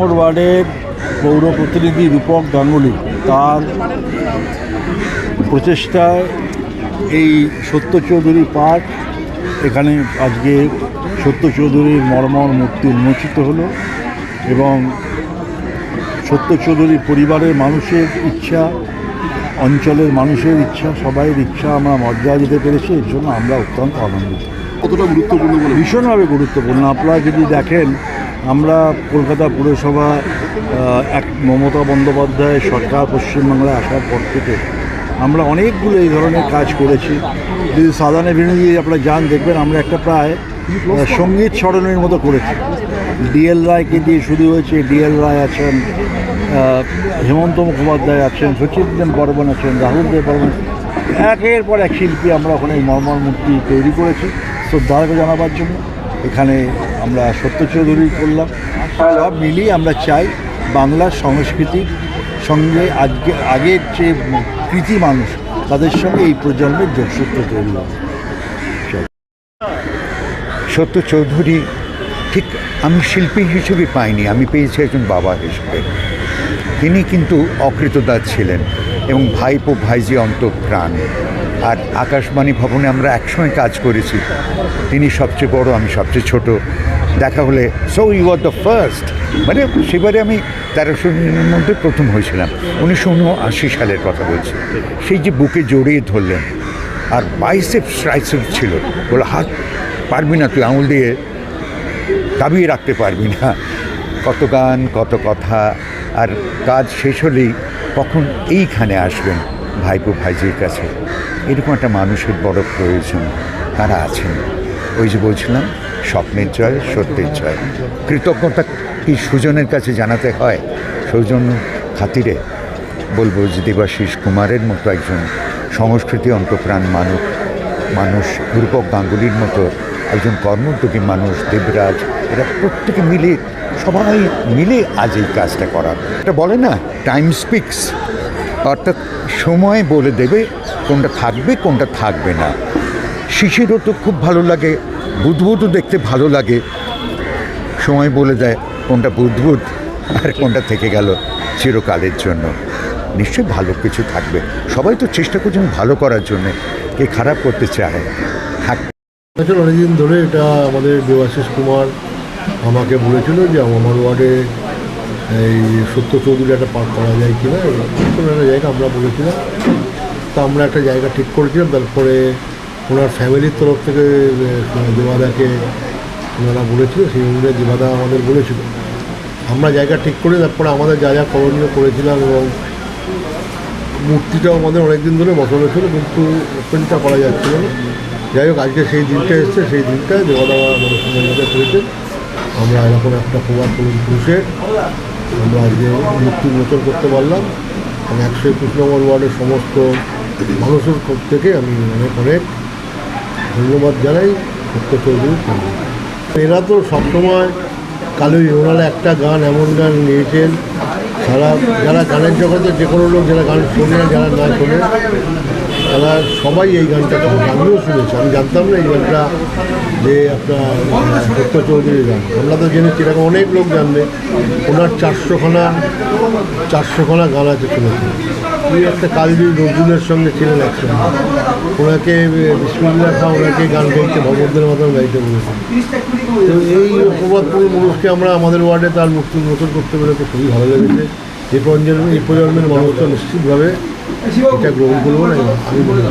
নম্বর ওয়ার্ডের পৌর প্রতিনিধি রূপক গাঙ্গুলি তার প্রচেষ্টায় এই সত্য চৌধুরী পার্ক এখানে আজকে সত্য চৌধুরীর মর্মর মূর্তি উন্মোচিত হলো এবং সত্য চৌধুরী পরিবারের মানুষের ইচ্ছা অঞ্চলের মানুষের ইচ্ছা সবাইয়ের ইচ্ছা আমরা মর্যাদা দিতে পেরেছি এর জন্য আমরা অত্যন্ত আনন্দিত। কতটা গুরুত্বপূর্ণ ভীষণভাবে গুরুত্বপূর্ণ। আপনারা যদি দেখেন আমরা কলকাতা পুরসভা এক মমতা বন্দ্যোপাধ্যায় সরকার পশ্চিমবাংলায় আসার পর থেকে আমরা অনেকগুলো এই ধরনের কাজ করেছি। যদি সাধারণ এভিনিউ আপনারা যান, দেখবেন আমরা একটা প্রায় সংগীত স্মরণের মতো করেছি। ডিএল রায়কে দিয়ে শুরু হয়েছে ডিএল রায় আছেন হেমন্ত মুখোপাধ্যায় আছেন সচিন দেব বর্মন আছেন রাহুল দেব বর্মন একের পর এক শিল্পী আমরা ওখানে মর্মর মূর্তি তৈরি করেছি। শ্রদ্ধাকে জানাবার জন্য। এখানে আমরা সত্য চৌধুরী করলাম। সব মিলিয়ে আমরা চাই বাংলার সংস্কৃতির সঙ্গে আজকে, আগের যে কৃতি মানুষ তাদের সঙ্গে এই প্রজন্মের যোগসূত্র তৈরি হবে সত্য চৌধুরী ঠিক আমি শিল্পী হিসেবে পাইনি, আমি পেয়েছি একজন বাবা হিসেবে। তিনি কিন্তু অকৃতদার ছিলেন এবং ভাইপো ভাইজি অন্তঃপ্রাণ। আর আকাশবাণী ভবনে আমরা একসময় কাজ করেছি। তিনি সবচেয়ে বড়, আমি সবচেয়ে ছোট। দেখা হলে so you are the first মানে সেবারে আমি তেরোশো জনের মধ্যে প্রথম হয়েছিলাম। উনিশশো উনআশি সালের কথা বলছি। সেই যে বুকে জড়িয়ে ধরলেন, আর বাইসেপ ট্রাইসেপ ছিল, বলে, হাত পারবি না তুই, আঙুল দিয়ে দাবিয়ে রাখতে পারবি না। কত গান, কত কথা, আর কাজ শেষ হলেই কখন এইখানে আসবেন? ভাইপো ভাইজির কাছে। এরকম একটা মানুষের বড় প্রয়োজন তারা আছেন। ওই যে বলছিলাম, স্বপ্নের জয়, সত্যের জয়। কৃতজ্ঞতা কি সুজনের কাছে জানাতে হয়? সৌজন্য খাতিরে বলব যে দেবাশিস কুমারের মতো একজন সংস্কৃতি অন্তপ্রাণ মানুষ মানুষ রূপক গাঙ্গুলির মতো একজন কর্মোদ্যোগী মানুষ, দেবরাজ, এরা প্রত্যেকে মিলে, সবাই মিলে আজ এই কাজটা করা এটা বলে না টাইম স্পিক্স অর্থাৎ সময় বলে দেবে কোনটা থাকবে কোনটা থাকবে না। শিশিরও তো খুব ভালো লাগে বুধবুধও দেখতে ভালো লাগে। সময় বলে দেয় কোনটা বুধবুধ আর কোনটা থেকে গেল চিরকালের জন্য। নিশ্চয়ই ভালো কিছু থাকবে। সবাই তো চেষ্টা করছেন ভালো করার জন্যে, কে খারাপ করতে চায়। থাক অনেকদিন ধরে এটা আমাদের দেবাশিস কুমার আমাকে বলেছিল যে আমার ওয়ার্ডে এই সত্য চৌধুরী একটা পার্ক করা যায় কি না কোনো একটা জায়গা আমরা বলেছিলাম। তো আমরা একটা জায়গা ঠিক করেছিলাম, তারপরে ওনার ফ্যামিলির তরফ থেকে দেবাদাকে ওনারা বলেছিল, সেই অনুযায়ী দেবাদা আমাদের বলেছিল। আমরা জায়গা ঠিক করে, তারপরে আমাদের যা যা করণীয় করেছিলাম এবং মূর্তিটাও আমাদের অনেকদিন ধরে বসানো ছিল, কিন্তু ওপেনটা করা যাচ্ছিল না। যাই হোক, আজকে সেই দিনটা এসছে, সেই দিনটায় দেওয়াদা আমাদের সঙ্গে করেছে। আমরা এরকম একটা প্রভাব তরুণ পুরুষের আমরা আজকে মূর্তি মোচন করতে পারলাম। আমি একশো একুশ নম্বর ওয়ার্ডের সমস্ত মানুষের থেকে আমি অনেক অনেক ধন্যবাদ জানাই। সত্য চৌধুরী এরা তো সবসময় কালুই, ওনারা একটা গান, এমন গান নিয়েছেন। সারা যারা গানের জগতে যে কোনো লোক যারা গান শোনে, যারা না শোনে, তারা সবাই এই গানটা আমিও শুনেছি, আমি জানতাম না এই গানটা যে আপনার সত্য চৌধুরী গান আমরা তো জেনেছি, এরকম অনেক লোক জানবে। ওনার চারশোখানা চারশোখানা গান আছে শুনেছি। উনি একটা কালবি নজরুলের সঙ্গে ছিলেন একসঙ্গে। ওনাকে বিসমিল্লা খা ওনাকে গান গাইতে, ভগবতের মতন গাইতে বলেছেন। তো এই প্রবাদপুর মানুষকে আমরা আমাদের ওয়ার্ডে তার মুক্তি নতুন করতে পেরে তো খুবই ভালো লেগেছে। এই প্রজন্মের এই প্রজন্মের মানুষ তো নিশ্চিতভাবে এটা গ্রহণ করব না আমি মনে